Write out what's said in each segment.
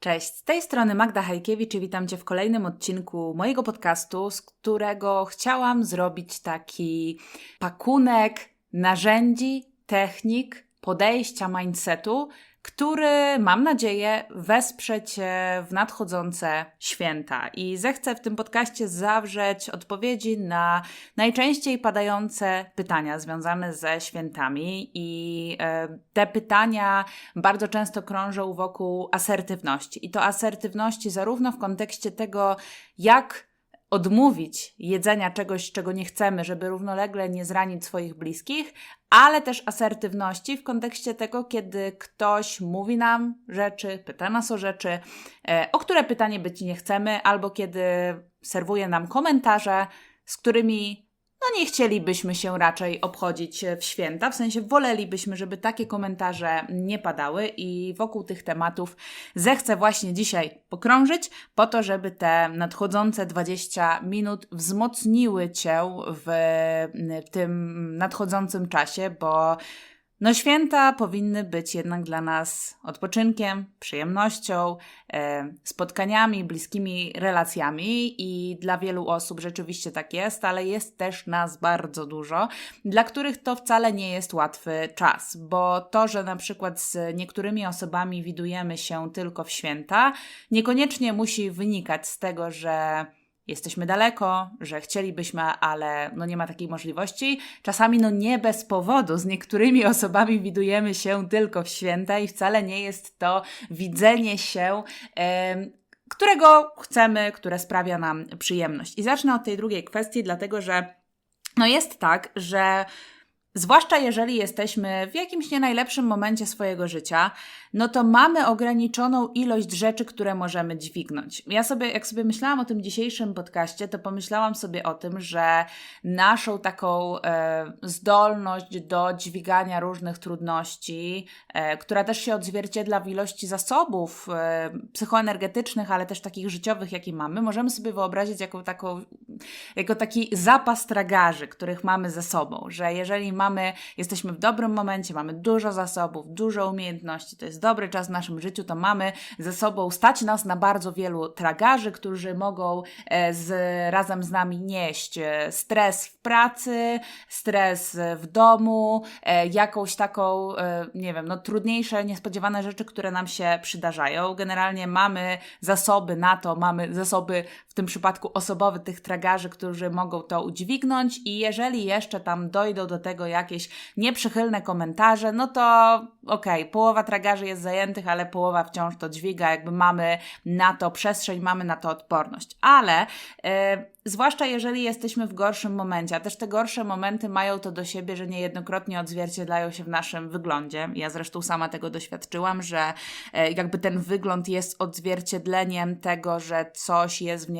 Cześć, z tej strony Magda Hajkiewicz i witam Cię w kolejnym odcinku mojego podcastu, z którego chciałam zrobić taki pakunek narzędzi, technik, podejścia, mindsetu, który mam nadzieję wesprze Cię w nadchodzące święta. I zechcę w tym podcaście zawrzeć odpowiedzi na najczęściej padające pytania związane ze świętami. I e, te pytania bardzo często krążą wokół asertywności. I to asertywności zarówno w kontekście tego, jak odmówić jedzenia czegoś, czego nie chcemy, żeby równolegle nie zranić swoich bliskich, ale też asertywności w kontekście tego, kiedy ktoś mówi nam rzeczy, pyta nas o rzeczy, e, o które pytanie być nie chcemy, albo kiedy serwuje nam komentarze, z którymi no nie chcielibyśmy się raczej obchodzić w święta, w sensie wolelibyśmy, żeby takie komentarze nie padały i wokół tych tematów zechcę właśnie dzisiaj pokrążyć, po to, żeby te nadchodzące 20 minut wzmocniły Cię w tym nadchodzącym czasie, bo no święta powinny być jednak dla nas odpoczynkiem, przyjemnością, e, spotkaniami, bliskimi relacjami i dla wielu osób rzeczywiście tak jest, ale jest też nas bardzo dużo, dla których to wcale nie jest łatwy czas, bo to, że na przykład z niektórymi osobami widujemy się tylko w święta, niekoniecznie musi wynikać z tego, że jesteśmy daleko, że chcielibyśmy, ale no nie ma takiej możliwości. Czasami no nie bez powodu z niektórymi osobami widujemy się tylko w święta i wcale nie jest to widzenie się którego chcemy, które sprawia nam przyjemność. I zacznę od tej drugiej kwestii, dlatego że no jest tak, że Zwłaszcza jeżeli jesteśmy w jakimś nie najlepszym momencie swojego życia, no to mamy ograniczoną ilość rzeczy, które możemy dźwignąć. Ja sobie, jak sobie myślałam o tym dzisiejszym podcaście, to pomyślałam sobie o tym, że naszą taką e, zdolność do dźwigania różnych trudności, e, która też się odzwierciedla w ilości zasobów e, psychoenergetycznych, ale też takich życiowych, jakie mamy, możemy sobie wyobrazić jako, taką, jako taki zapas tragarzy, których mamy ze sobą, że jeżeli mamy, jesteśmy w dobrym momencie, mamy dużo zasobów, dużo umiejętności, to jest dobry czas w naszym życiu, to mamy ze sobą stać nas na bardzo wielu tragarzy, którzy mogą e, z, razem z nami nieść e, stres w pracy, stres w domu, e, jakąś taką, nie wiem, no trudniejsze, niespodziewane rzeczy, które nam się przydarzają. Generalnie mamy zasoby na to, mamy zasoby tym przypadku osobowe tych tragarzy, którzy mogą to udźwignąć i jeżeli jeszcze tam dojdą do tego jakieś nieprzychylne komentarze, no to okej, okay, połowa tragarzy jest zajętych, ale połowa wciąż to dźwiga, jakby mamy na to przestrzeń, mamy na to odporność. Ale yy, Zwłaszcza jeżeli jesteśmy w gorszym momencie, a też te gorsze momenty mają to do siebie, że niejednokrotnie odzwierciedlają się w naszym wyglądzie. Ja zresztą sama tego doświadczyłam, że e, jakby ten wygląd jest odzwierciedleniem tego, że coś jest w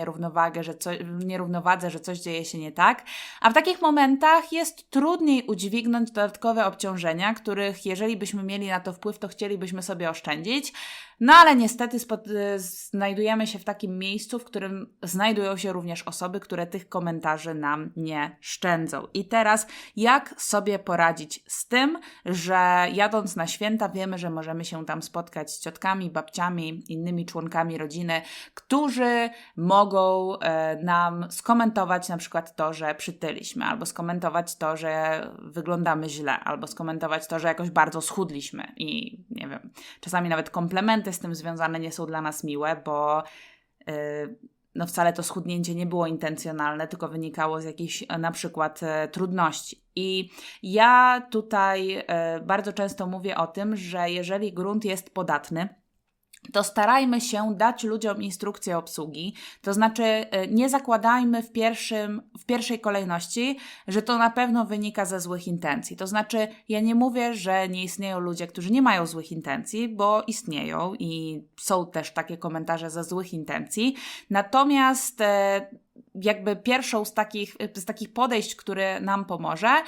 że w nierównowadze, że coś dzieje się nie tak. A w takich momentach jest trudniej udźwignąć dodatkowe obciążenia, których jeżeli byśmy mieli na to wpływ, to chcielibyśmy sobie oszczędzić. No ale niestety znajdujemy się w takim miejscu, w którym znajdują się również osoby, które tych komentarzy nam nie szczędzą. I teraz, jak sobie poradzić z tym, że jadąc na święta wiemy, że możemy się tam spotkać z ciotkami, babciami, innymi członkami rodziny, którzy mogą e, nam skomentować na przykład to, że przytyliśmy, albo skomentować to, że wyglądamy źle, albo skomentować to, że jakoś bardzo schudliśmy i nie wiem, czasami nawet komplementy z tym związane nie są dla nas miłe, bo yy, no wcale to schudnięcie nie było intencjonalne, tylko wynikało z jakichś na przykład e, trudności. I ja tutaj e, bardzo często mówię o tym, że jeżeli grunt jest podatny, to starajmy się dać ludziom instrukcję obsługi. To znaczy, e, nie zakładajmy w, pierwszym, w pierwszej kolejności, że to na pewno wynika ze złych intencji. To znaczy, ja nie mówię, że nie istnieją ludzie, którzy nie mają złych intencji, bo istnieją i są też takie komentarze ze złych intencji. Natomiast e, jakby pierwszą z takich, z takich podejść, które nam pomoże,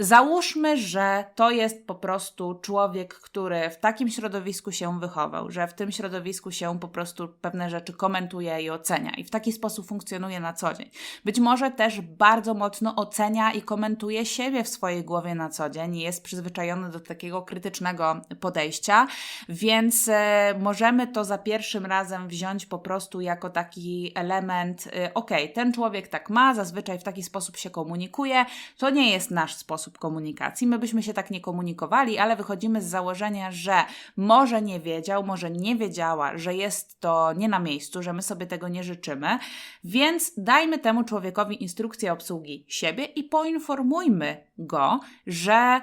Załóżmy, że to jest po prostu człowiek, który w takim środowisku się wychował, że w tym środowisku się po prostu pewne rzeczy komentuje i ocenia i w taki sposób funkcjonuje na co dzień. Być może też bardzo mocno ocenia i komentuje siebie w swojej głowie na co dzień i jest przyzwyczajony do takiego krytycznego podejścia, więc e, możemy to za pierwszym razem wziąć po prostu jako taki element, e, ok, ten człowiek tak ma, zazwyczaj w taki sposób się komunikuje, to nie jest nasz sposób sposób komunikacji. My byśmy się tak nie komunikowali, ale wychodzimy z założenia, że może nie wiedział, może nie wiedziała, że jest to nie na miejscu, że my sobie tego nie życzymy, więc dajmy temu człowiekowi instrukcję obsługi siebie i poinformujmy go, że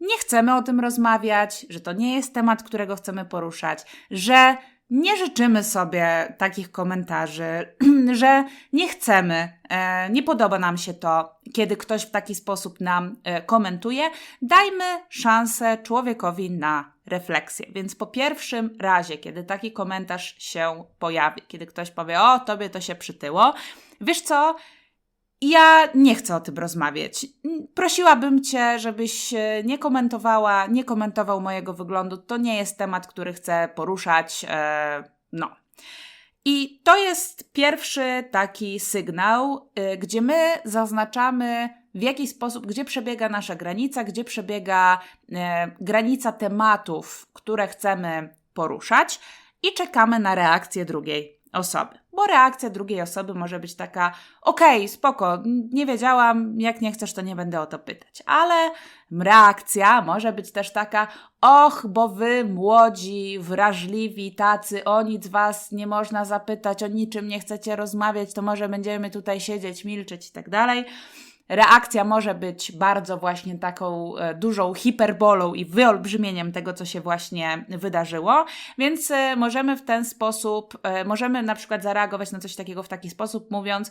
nie chcemy o tym rozmawiać, że to nie jest temat, którego chcemy poruszać, że nie życzymy sobie takich komentarzy, że nie chcemy, e, nie podoba nam się to, kiedy ktoś w taki sposób nam e, komentuje. Dajmy szansę człowiekowi na refleksję. Więc po pierwszym razie, kiedy taki komentarz się pojawi, kiedy ktoś powie, o, tobie to się przytyło, wiesz co, ja nie chcę o tym rozmawiać. Prosiłabym Cię, żebyś nie komentowała, nie komentował mojego wyglądu. To nie jest temat, który chcę poruszać. E, no. I to jest pierwszy taki sygnał, y, gdzie my zaznaczamy, w jaki sposób, gdzie przebiega nasza granica, gdzie przebiega e, granica tematów, które chcemy poruszać, i czekamy na reakcję drugiej osoby. Bo reakcja drugiej osoby może być taka: okej, okay, spoko, nie wiedziałam, jak nie chcesz, to nie będę o to pytać. Ale reakcja może być też taka: och, bo wy młodzi, wrażliwi, tacy, o nic was nie można zapytać, o niczym nie chcecie rozmawiać, to może będziemy tutaj siedzieć, milczeć i tak dalej reakcja może być bardzo właśnie taką e, dużą hiperbolą i wyolbrzymieniem tego, co się właśnie wydarzyło, więc e, możemy w ten sposób, e, możemy na przykład zareagować na coś takiego w taki sposób, mówiąc,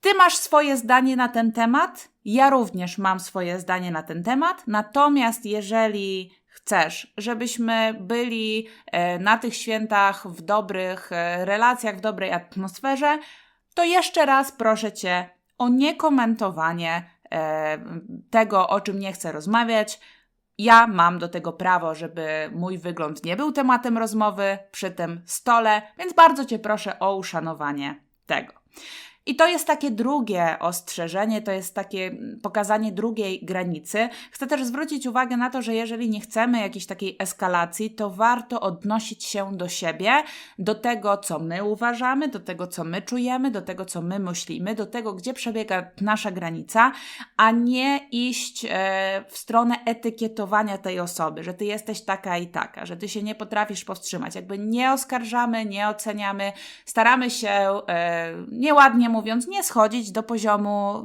ty masz swoje zdanie na ten temat, ja również mam swoje zdanie na ten temat, natomiast jeżeli chcesz, żebyśmy byli na tych świętach w dobrych relacjach, w dobrej atmosferze, to jeszcze raz proszę Cię, o niekomentowanie e, tego, o czym nie chcę rozmawiać. Ja mam do tego prawo, żeby mój wygląd nie był tematem rozmowy przy tym stole, więc bardzo Cię proszę o uszanowanie tego. I to jest takie drugie ostrzeżenie, to jest takie pokazanie drugiej granicy. Chcę też zwrócić uwagę na to, że jeżeli nie chcemy jakiejś takiej eskalacji, to warto odnosić się do siebie, do tego, co my uważamy, do tego, co my czujemy, do tego, co my myślimy, do tego, gdzie przebiega nasza granica, a nie iść e, w stronę etykietowania tej osoby, że ty jesteś taka i taka, że ty się nie potrafisz powstrzymać. Jakby nie oskarżamy, nie oceniamy, staramy się e, nieładnie mówiąc, nie schodzić do poziomu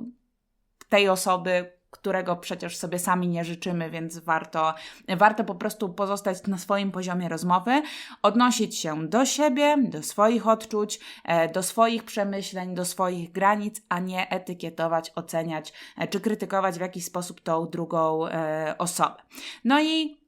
tej osoby, którego przecież sobie sami nie życzymy, więc warto, warto po prostu pozostać na swoim poziomie rozmowy, odnosić się do siebie, do swoich odczuć, e, do swoich przemyśleń, do swoich granic, a nie etykietować, oceniać e, czy krytykować w jakiś sposób tą drugą e, osobę. No i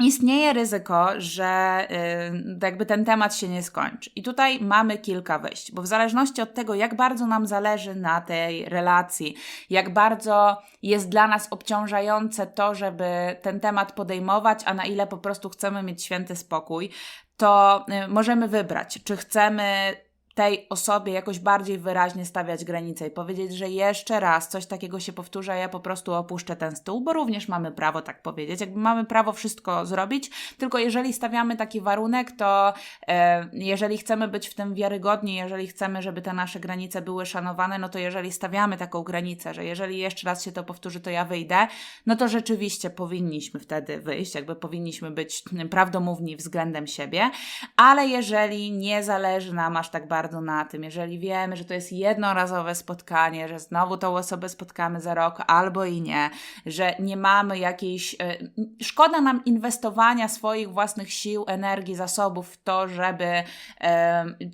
istnieje ryzyko, że y, jakby ten temat się nie skończy. I tutaj mamy kilka wejść, bo w zależności od tego, jak bardzo nam zależy na tej relacji, jak bardzo jest dla nas obciążające to, żeby ten temat podejmować, a na ile po prostu chcemy mieć święty spokój, to y, możemy wybrać, czy chcemy tej osobie jakoś bardziej wyraźnie stawiać granice i powiedzieć, że jeszcze raz coś takiego się powtórzy, ja po prostu opuszczę ten stół, bo również mamy prawo tak powiedzieć. Jakby mamy prawo wszystko zrobić, tylko jeżeli stawiamy taki warunek, to e, jeżeli chcemy być w tym wiarygodni, jeżeli chcemy, żeby te nasze granice były szanowane, no to jeżeli stawiamy taką granicę, że jeżeli jeszcze raz się to powtórzy, to ja wyjdę, no to rzeczywiście powinniśmy wtedy wyjść, jakby powinniśmy być prawdomówni względem siebie, ale jeżeli nie zależy nam aż tak bardzo bardzo na tym, jeżeli wiemy, że to jest jednorazowe spotkanie, że znowu tą osobę spotkamy za rok albo i nie, że nie mamy jakiejś. E, szkoda nam inwestowania swoich własnych sił, energii, zasobów w to, żeby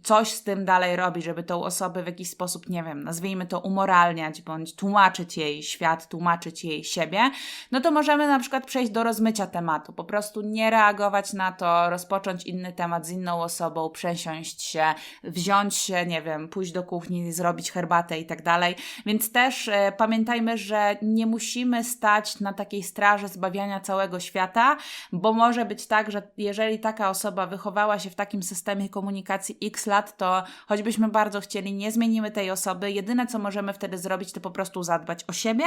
coś z tym dalej robić, żeby tą osobę w jakiś sposób, nie wiem, nazwijmy to umoralniać, bądź tłumaczyć jej świat, tłumaczyć jej siebie, no to możemy na przykład przejść do rozmycia tematu, po prostu nie reagować na to, rozpocząć inny temat z inną osobą, przesiąść się, wziąć wziąć się, nie wiem, pójść do kuchni, zrobić herbatę i tak dalej. Więc też e, pamiętajmy, że nie musimy stać na takiej straży zbawiania całego świata, bo może być tak, że jeżeli taka osoba wychowała się w takim systemie komunikacji x lat, to choćbyśmy bardzo chcieli, nie zmienimy tej osoby. Jedyne, co możemy wtedy zrobić, to po prostu zadbać o siebie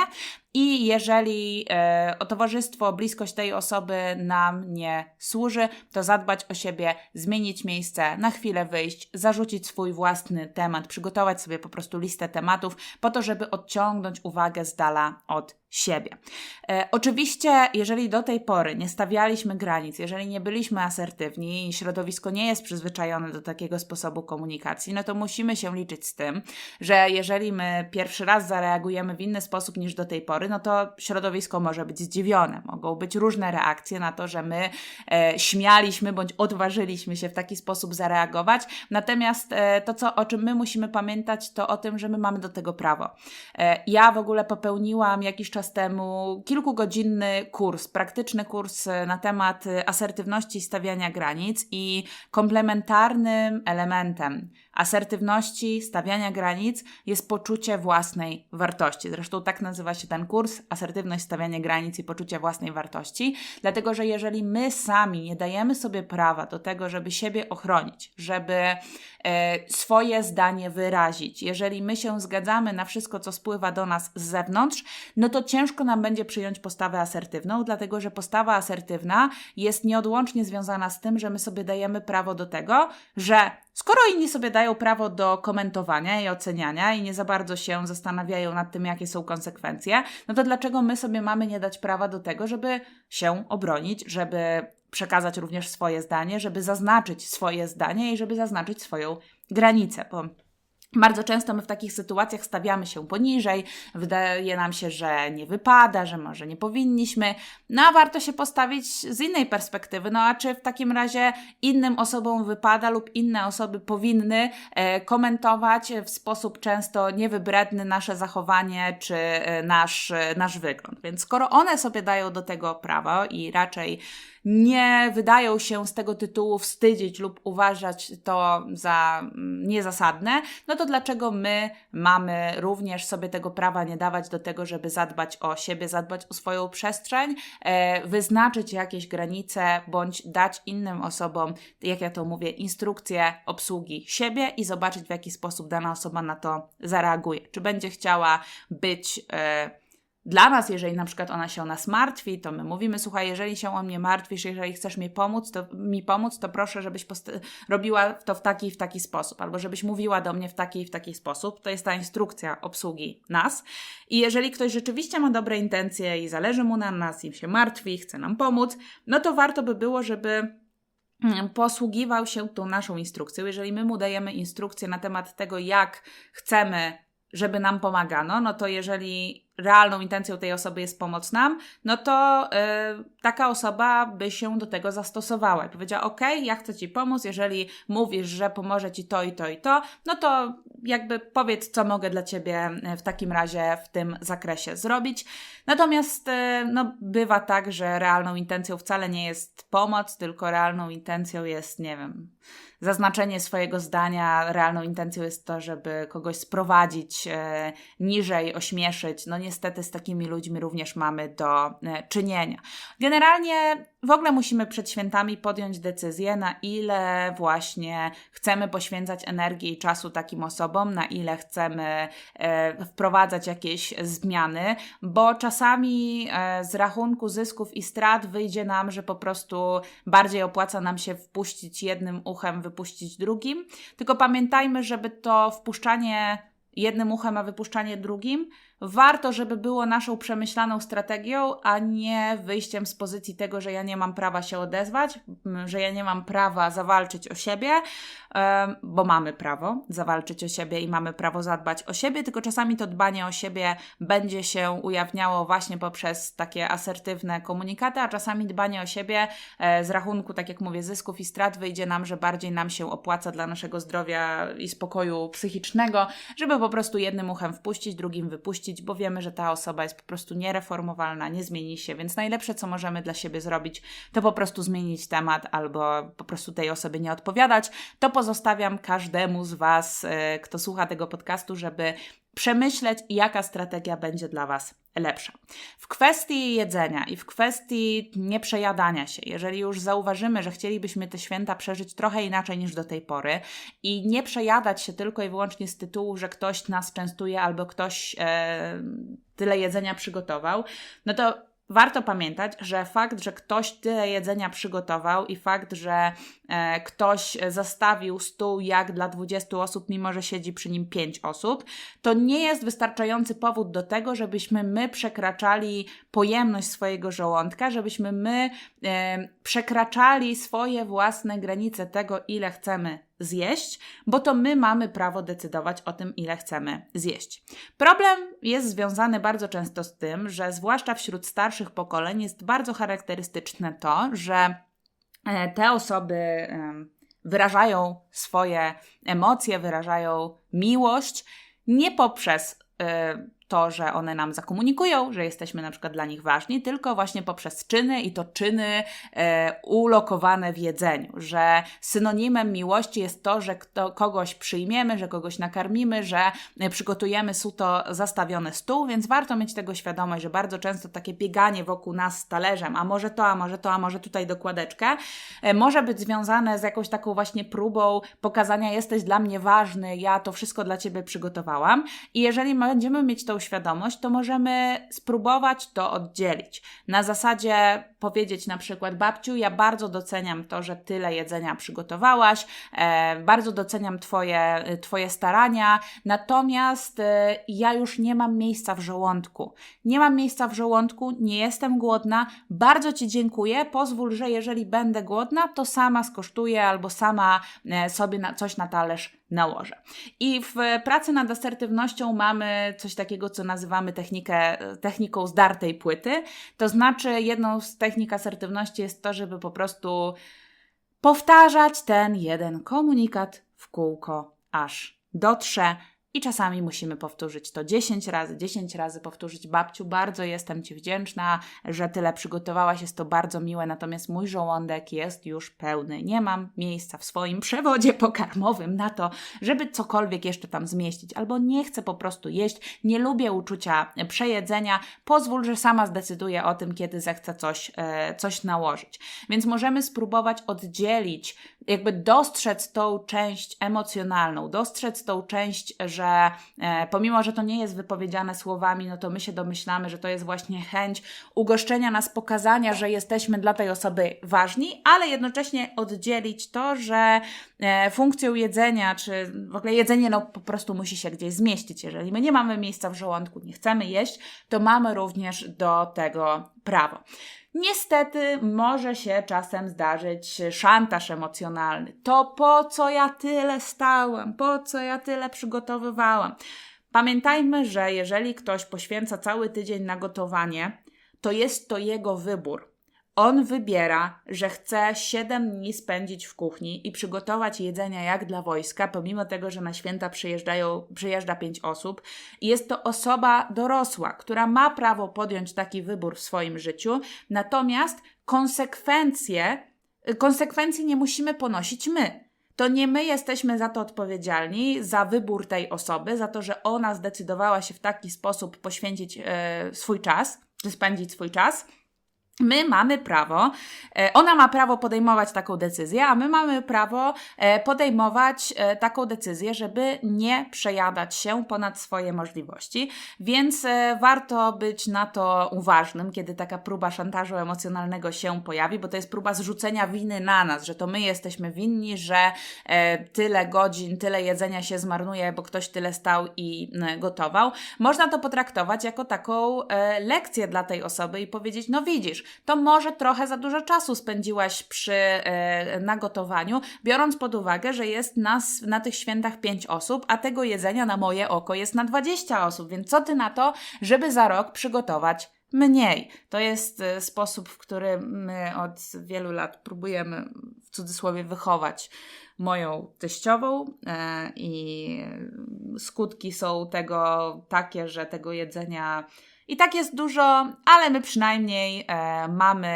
i jeżeli e, o towarzystwo, bliskość tej osoby nam nie służy, to zadbać o siebie, zmienić miejsce, na chwilę wyjść, zarzucić swój własny temat, przygotować sobie po prostu listę tematów po to, żeby odciągnąć uwagę z dala od siebie. E, oczywiście, jeżeli do tej pory nie stawialiśmy granic, jeżeli nie byliśmy asertywni i środowisko nie jest przyzwyczajone do takiego sposobu komunikacji, no to musimy się liczyć z tym, że jeżeli my pierwszy raz zareagujemy w inny sposób niż do tej pory, no to środowisko może być zdziwione. Mogą być różne reakcje na to, że my e, śmialiśmy bądź odważyliśmy się w taki sposób zareagować. Natomiast e, to, co, o czym my musimy pamiętać, to o tym, że my mamy do tego prawo. E, ja w ogóle popełniłam jakiś czas czas temu kilkugodzinny kurs, praktyczny kurs na temat asertywności i stawiania granic i komplementarnym elementem asertywności, stawiania granic jest poczucie własnej wartości. Zresztą tak nazywa się ten kurs: asertywność, stawianie granic i poczucie własnej wartości. Dlatego, że jeżeli my sami nie dajemy sobie prawa do tego, żeby siebie ochronić, żeby e, swoje zdanie wyrazić, jeżeli my się zgadzamy na wszystko, co spływa do nas z zewnątrz, no to ciężko nam będzie przyjąć postawę asertywną, dlatego że postawa asertywna jest nieodłącznie związana z tym, że my sobie dajemy prawo do tego, że Skoro inni sobie dają prawo do komentowania i oceniania i nie za bardzo się zastanawiają nad tym, jakie są konsekwencje, no to dlaczego my sobie mamy nie dać prawa do tego, żeby się obronić, żeby przekazać również swoje zdanie, żeby zaznaczyć swoje zdanie i żeby zaznaczyć swoją granicę? Bo bardzo często my w takich sytuacjach stawiamy się poniżej, wydaje nam się, że nie wypada, że może nie powinniśmy, no a warto się postawić z innej perspektywy. No a czy w takim razie innym osobom wypada lub inne osoby powinny e, komentować w sposób często niewybredny nasze zachowanie czy e, nasz, e, nasz wygląd? Więc skoro one sobie dają do tego prawo i raczej nie wydają się z tego tytułu wstydzić lub uważać to za mm, niezasadne, no to dlaczego my mamy również sobie tego prawa nie dawać do tego, żeby zadbać o siebie, zadbać o swoją przestrzeń, e, wyznaczyć jakieś granice bądź dać innym osobom, jak ja to mówię, instrukcje obsługi siebie i zobaczyć, w jaki sposób dana osoba na to zareaguje. Czy będzie chciała być. Dla nas, jeżeli na przykład ona się o nas martwi, to my mówimy, słuchaj, jeżeli się o mnie martwisz, jeżeli chcesz mi pomóc, to, mi pomóc, to proszę, żebyś robiła to w taki i w taki sposób, albo żebyś mówiła do mnie w taki i w taki sposób. To jest ta instrukcja obsługi nas. I jeżeli ktoś rzeczywiście ma dobre intencje i zależy mu na nas i się martwi, chce nam pomóc, no to warto by było, żeby mm, posługiwał się tą naszą instrukcją. Jeżeli my mu dajemy instrukcję na temat tego, jak chcemy, żeby nam pomagano, no to jeżeli realną intencją tej osoby jest pomoc nam, no to yy, taka osoba by się do tego zastosowała i powiedziała: OK, ja chcę Ci pomóc, jeżeli mówisz, że pomoże Ci to i to i to, no to jakby powiedz, co mogę dla Ciebie e, w takim razie w tym zakresie zrobić. Natomiast yy, no, bywa tak, że realną intencją wcale nie jest pomoc, tylko realną intencją jest, nie wiem, zaznaczenie swojego zdania, realną intencją jest to, żeby kogoś sprowadzić niżej, ośmieszyć. No niestety z takimi ludźmi również mamy do e, czynienia. Generalnie w ogóle musimy przed świętami podjąć decyzję, na ile właśnie chcemy poświęcać energii i czasu takim osobom, na ile chcemy e, wprowadzać jakieś zmiany, bo czasami e, z rachunku zysków i strat wyjdzie nam, że po prostu bardziej opłaca nam się wpuścić jednym uchem, wypuścić drugim. Tylko pamiętajmy, żeby to wpuszczanie jednym uchem, a wypuszczanie drugim warto, żeby było naszą przemyślaną strategią, a nie wyjściem z pozycji tego, że ja nie mam prawa się odezwać, że ja nie mam prawa zawalczyć o siebie, bo mamy prawo zawalczyć o siebie i mamy prawo zadbać o siebie, tylko czasami to dbanie o siebie będzie się ujawniało właśnie poprzez takie asertywne komunikaty, a czasami dbanie o siebie e, z rachunku, tak jak mówię, zysków i strat wyjdzie nam, że bardziej nam się opłaca dla naszego zdrowia i spokoju psychicznego, żeby po prostu jednym uchem wpuścić, drugim wypuścić bo wiemy, że ta osoba jest po prostu niereformowalna, nie zmieni się, więc najlepsze, co możemy dla siebie zrobić, to po prostu zmienić temat albo po prostu tej osobie nie odpowiadać. To pozostawiam każdemu z Was, e, kto słucha tego podcastu, żeby przemyśleć, jaka strategia będzie dla Was lepsza. W kwestii jedzenia i w kwestii nieprzejadania się, jeżeli już zauważymy, że chcielibyśmy te święta przeżyć trochę inaczej niż do tej pory i nie przejadać się tylko i wyłącznie z tytułu, że ktoś nas częstuje albo ktoś e, tyle jedzenia przygotował, no to warto pamiętać, że fakt, że ktoś tyle jedzenia przygotował i fakt, że e, ktoś zastawił stół jak dla 20 osób, mimo że siedzi przy nim 5 osób, to nie jest wystarczający powód do tego, żebyśmy my przekraczali pojemność swojego żołądka, żebyśmy my e, przekraczali swoje własne granice tego, ile chcemy zjeść, bo to my mamy prawo decydować o tym, ile chcemy zjeść. Problem jest związany bardzo często z tym, że zwłaszcza wśród starszych pokoleń jest bardzo charakterystyczne to, że e, te osoby wyrażają swoje emocje, wyrażają miłość nie poprzez e, to, że one nam zakomunikują, że jesteśmy na przykład dla nich ważni, tylko właśnie poprzez czyny i to czyny e, ulokowane w jedzeniu, że synonimem miłości jest to, że kto, kogoś przyjmiemy, że kogoś nakarmimy, że e, przygotujemy suto zastawiony stół, więc warto mieć tego świadomość, że bardzo często takie bieganie wokół nas z talerzem, a może to, a może to, a może tutaj dokładeczkę, e, może być związane z jakąś taką właśnie próbą pokazania jesteś dla mnie ważny, ja to wszystko dla Ciebie przygotowałam. I jeżeli będziemy mieć tą świadomość, to możemy spróbować to oddzielić. Na zasadzie powiedzieć na przykład, babciu, ja bardzo doceniam to, że tyle jedzenia przygotowałaś, e, bardzo doceniam twoje, twoje starania, natomiast e, ja już nie mam miejsca w żołądku. Nie mam miejsca w żołądku, nie jestem głodna, bardzo Ci dziękuję, pozwól, że jeżeli będę głodna, to sama skosztuję albo sama e, sobie na, coś na talerz nałożę. I w pracy nad asertywnością mamy coś takiego, co nazywamy technikę, techniką zdartej płyty. To znaczy, jedną z technik asertywności jest to, żeby po prostu powtarzać ten jeden komunikat w kółko, aż dotrze i czasami musimy powtórzyć to 10 razy, 10 razy powtórzyć. Babciu, bardzo jestem Ci wdzięczna, że tyle przygotowałaś, jest to bardzo miłe, natomiast mój żołądek jest już pełny. Nie mam miejsca w swoim przewodzie pokarmowym na to, żeby cokolwiek jeszcze tam zmieścić, albo nie chcę po prostu jeść, nie lubię uczucia przejedzenia. Pozwól, że sama zdecyduję o tym, kiedy zechcę coś, e, coś nałożyć. Więc możemy spróbować oddzielić, jakby dostrzec tą część emocjonalną, dostrzec tą część, że e, pomimo, że to nie jest wypowiedziane słowami, no to my się domyślamy, że to jest właśnie chęć ugoszczenia nas, pokazania, że jesteśmy dla tej osoby ważni, ale jednocześnie oddzielić to, że e, funkcją jedzenia, czy w ogóle jedzenie no po prostu musi się gdzieś zmieścić. Jeżeli my nie mamy miejsca w żołądku, nie chcemy jeść, to mamy również do tego prawo. Niestety może się czasem zdarzyć szantaż emocjonalny. To po co ja tyle stałam, po co ja tyle przygotowywałam. Pamiętajmy, że jeżeli ktoś poświęca cały tydzień na gotowanie, to jest to jego wybór. On wybiera, że chce 7 dni spędzić w kuchni i przygotować jedzenia jak dla wojska, pomimo tego, że na święta przyjeżdżają, przyjeżdża 5 osób. Jest to osoba dorosła, która ma prawo podjąć taki wybór w swoim życiu, natomiast konsekwencje, konsekwencje nie musimy ponosić my. To nie my jesteśmy za to odpowiedzialni, za wybór tej osoby, za to, że ona zdecydowała się w taki sposób poświęcić e, swój czas, czy spędzić swój czas My mamy prawo, e, ona ma prawo podejmować taką decyzję, a my mamy prawo e, podejmować e, taką decyzję, żeby nie przejadać się ponad swoje możliwości. Więc warto być na to uważnym, kiedy taka próba szantażu emocjonalnego się pojawi, bo to jest próba zrzucenia winy na nas, że to my jesteśmy winni, że tyle godzin, tyle jedzenia się zmarnuje, bo ktoś tyle stał i gotował. Można to potraktować jako taką lekcję dla tej osoby i powiedzieć: No widzisz, to może trochę za dużo czasu spędziłaś przy e, nagotowaniu, biorąc pod uwagę, że jest nas na tych świętach 5 osób, a tego jedzenia na moje oko jest na 20 osób, więc co ty na to, żeby za rok przygotować mniej. To jest e, sposób, w który my od wielu lat próbujemy w cudzysłowie wychować moją teściową e, i skutki są tego takie, że tego jedzenia i tak jest dużo, ale my przynajmniej e, mamy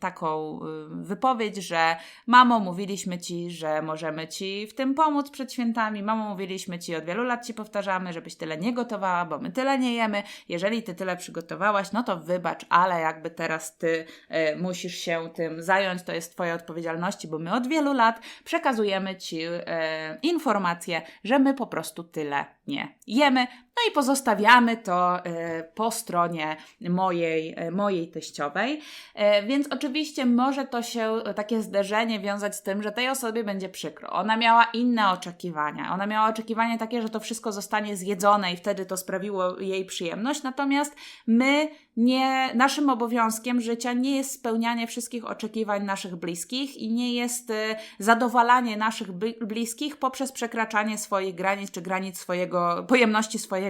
taką y, wypowiedź, że mamo, mówiliśmy ci, że możemy ci w tym pomóc przed świętami. Mamo, mówiliśmy ci, od wielu lat ci powtarzamy, żebyś tyle nie gotowała, bo my tyle nie jemy. Jeżeli ty tyle przygotowałaś, no to wybacz, ale jakby teraz ty e, musisz się tym zająć, to jest twoja odpowiedzialność, bo my od wielu lat przekazujemy ci e, informacje, że my po prostu tyle nie jemy. No i pozostawiamy to e, po stronie mojej, e, mojej teściowej. E, więc oczywiście może to się, takie zderzenie wiązać z tym, że tej osobie będzie przykro. Ona miała inne oczekiwania. Ona miała oczekiwanie takie, że to wszystko zostanie zjedzone i wtedy to sprawiło jej przyjemność. Natomiast my nie, naszym obowiązkiem życia nie jest spełnianie wszystkich oczekiwań naszych bliskich i nie jest zadowalanie naszych bliskich poprzez przekraczanie swoich granic czy granic swojego, pojemności swojego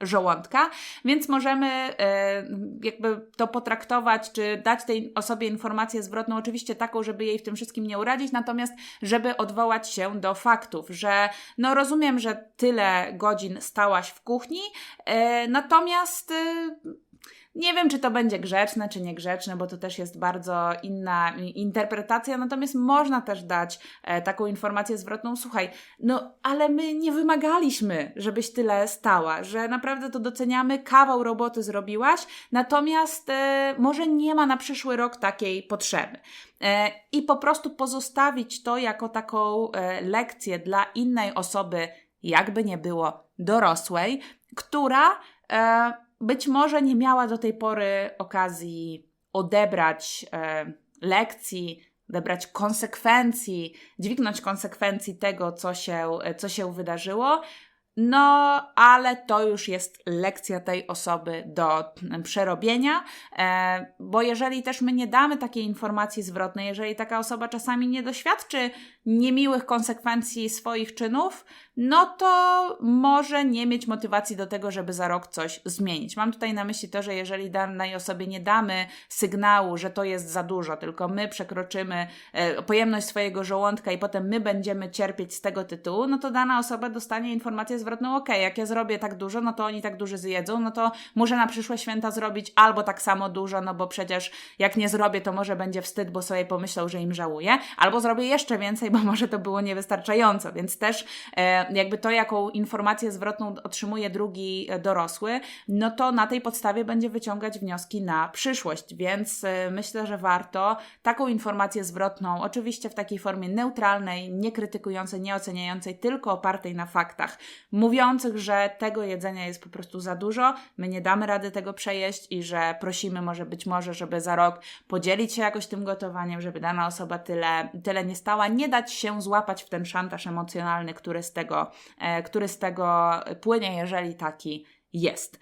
żołądka, więc możemy e, jakby to potraktować, czy dać tej osobie informację zwrotną, oczywiście taką, żeby jej w tym wszystkim nie uradzić, natomiast żeby odwołać się do faktów, że no rozumiem, że tyle godzin stałaś w kuchni, e, natomiast e, nie wiem, czy to będzie grzeczne, czy niegrzeczne, bo to też jest bardzo inna interpretacja, natomiast można też dać e, taką informację zwrotną, słuchaj, no ale my nie wymagaliśmy, żebyś tyle stała, że naprawdę to doceniamy, kawał roboty zrobiłaś, natomiast e, może nie ma na przyszły rok takiej potrzeby. E, I po prostu pozostawić to jako taką e, lekcję dla innej osoby, jakby nie było dorosłej, która e, być może nie miała do tej pory okazji odebrać e, lekcji, odebrać konsekwencji, dźwignąć konsekwencji tego, co się, co się wydarzyło, no, ale to już jest lekcja tej osoby do przerobienia, e, bo jeżeli też my nie damy takiej informacji zwrotnej, jeżeli taka osoba czasami nie doświadczy niemiłych konsekwencji swoich czynów, no to może nie mieć motywacji do tego, żeby za rok coś zmienić. Mam tutaj na myśli to, że jeżeli danej osobie nie damy sygnału, że to jest za dużo, tylko my przekroczymy e, pojemność swojego żołądka i potem my będziemy cierpieć z tego tytułu, no to dana osoba dostanie informację zwrotną, ok, jak ja zrobię tak dużo, no to oni tak dużo zjedzą, no to muszę na przyszłe święta zrobić albo tak samo dużo, no bo przecież jak nie zrobię, to może będzie wstyd, bo sobie pomyślał, że im żałuję, albo zrobię jeszcze więcej, może to było niewystarczająco, więc też e, jakby to, jaką informację zwrotną otrzymuje drugi e, dorosły, no to na tej podstawie będzie wyciągać wnioski na przyszłość, więc e, myślę, że warto taką informację zwrotną, oczywiście w takiej formie neutralnej, nie krytykującej, nie oceniającej, tylko opartej na faktach, mówiących, że tego jedzenia jest po prostu za dużo, my nie damy rady tego przejeść i że prosimy może być może, żeby za rok podzielić się jakoś tym gotowaniem, żeby dana osoba tyle, tyle nie stała, nie dać się złapać w ten szantaż emocjonalny, który z tego, e, który z tego płynie, jeżeli taki jest.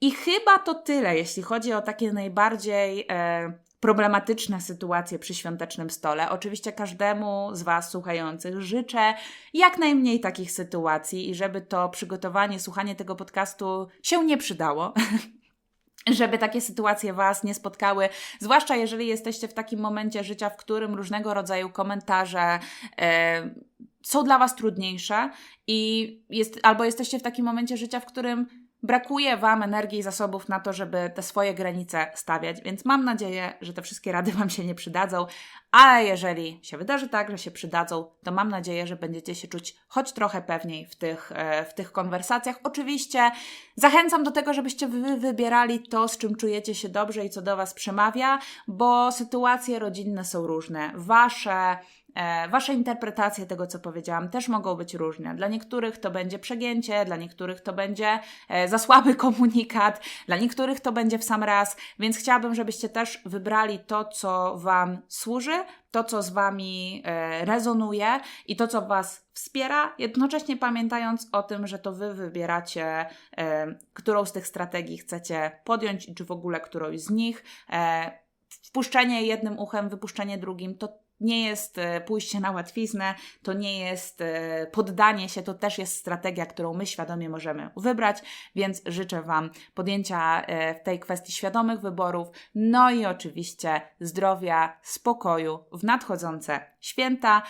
I chyba to tyle, jeśli chodzi o takie najbardziej e, problematyczne sytuacje przy świątecznym stole. Oczywiście każdemu z Was słuchających życzę jak najmniej takich sytuacji i żeby to przygotowanie, słuchanie tego podcastu się nie przydało. żeby takie sytuacje Was nie spotkały, zwłaszcza jeżeli jesteście w takim momencie życia, w którym różnego rodzaju komentarze e, są dla Was trudniejsze i jest, albo jesteście w takim momencie życia, w którym brakuje Wam energii i zasobów na to, żeby te swoje granice stawiać, więc mam nadzieję, że te wszystkie rady Wam się nie przydadzą, ale jeżeli się wydarzy tak, że się przydadzą, to mam nadzieję, że będziecie się czuć choć trochę pewniej w tych, e, w tych konwersacjach. Oczywiście zachęcam do tego, żebyście Wy wybierali to, z czym czujecie się dobrze i co do Was przemawia, bo sytuacje rodzinne są różne. Wasze wasze interpretacje tego, co powiedziałam, też mogą być różne. Dla niektórych to będzie przegięcie, dla niektórych to będzie e, za słaby komunikat, dla niektórych to będzie w sam raz, więc chciałabym, żebyście też wybrali to, co Wam służy, to, co z Wami e, rezonuje i to, co Was wspiera, jednocześnie pamiętając o tym, że to Wy wybieracie, którą z tych strategii chcecie podjąć, czy w ogóle którąś z nich. Wpuszczenie jednym uchem, wypuszczenie drugim, to nie jest e, pójście na łatwiznę, to nie jest e, poddanie się, to też jest strategia, którą my świadomie możemy wybrać, więc życzę Wam podjęcia e, w tej kwestii świadomych wyborów, no i oczywiście zdrowia, spokoju w nadchodzące święta.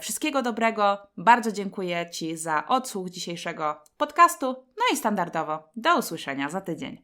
Wszystkiego dobrego, bardzo dziękuję Ci za odsłuch dzisiejszego podcastu, no i standardowo do usłyszenia za tydzień.